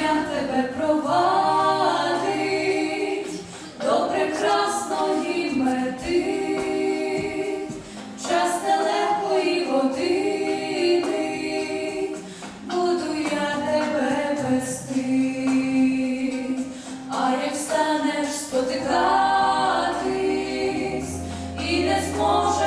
я тебе провадить до прекрасної мети, час далекої години, буду я тебе вести, а як станеш спотикатись і не зможу.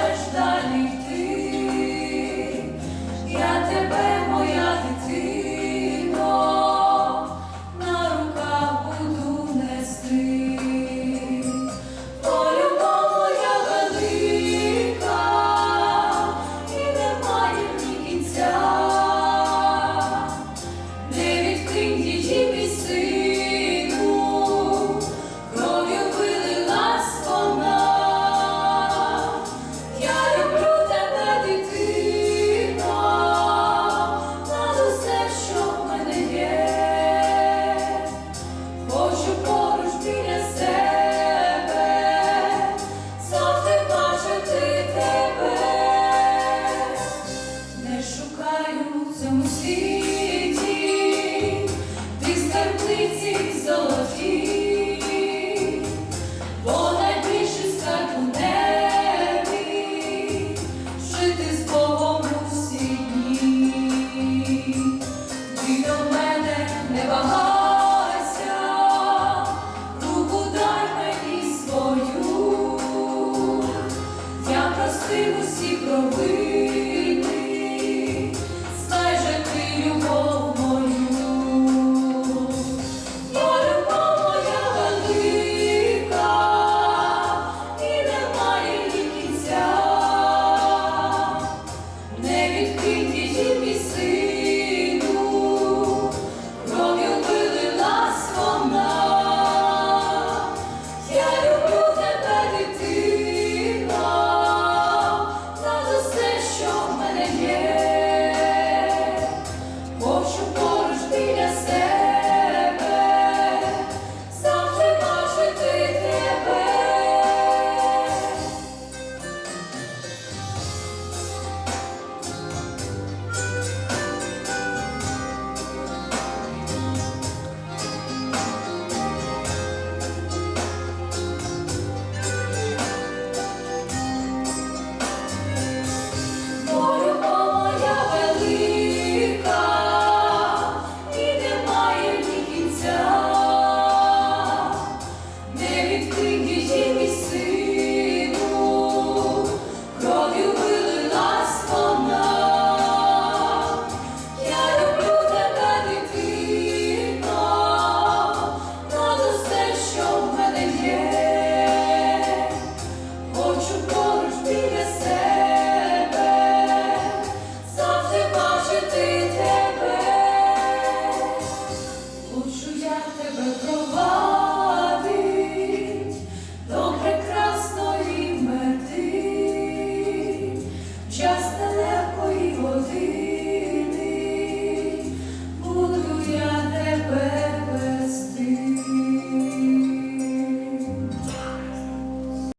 Ти діжі міси.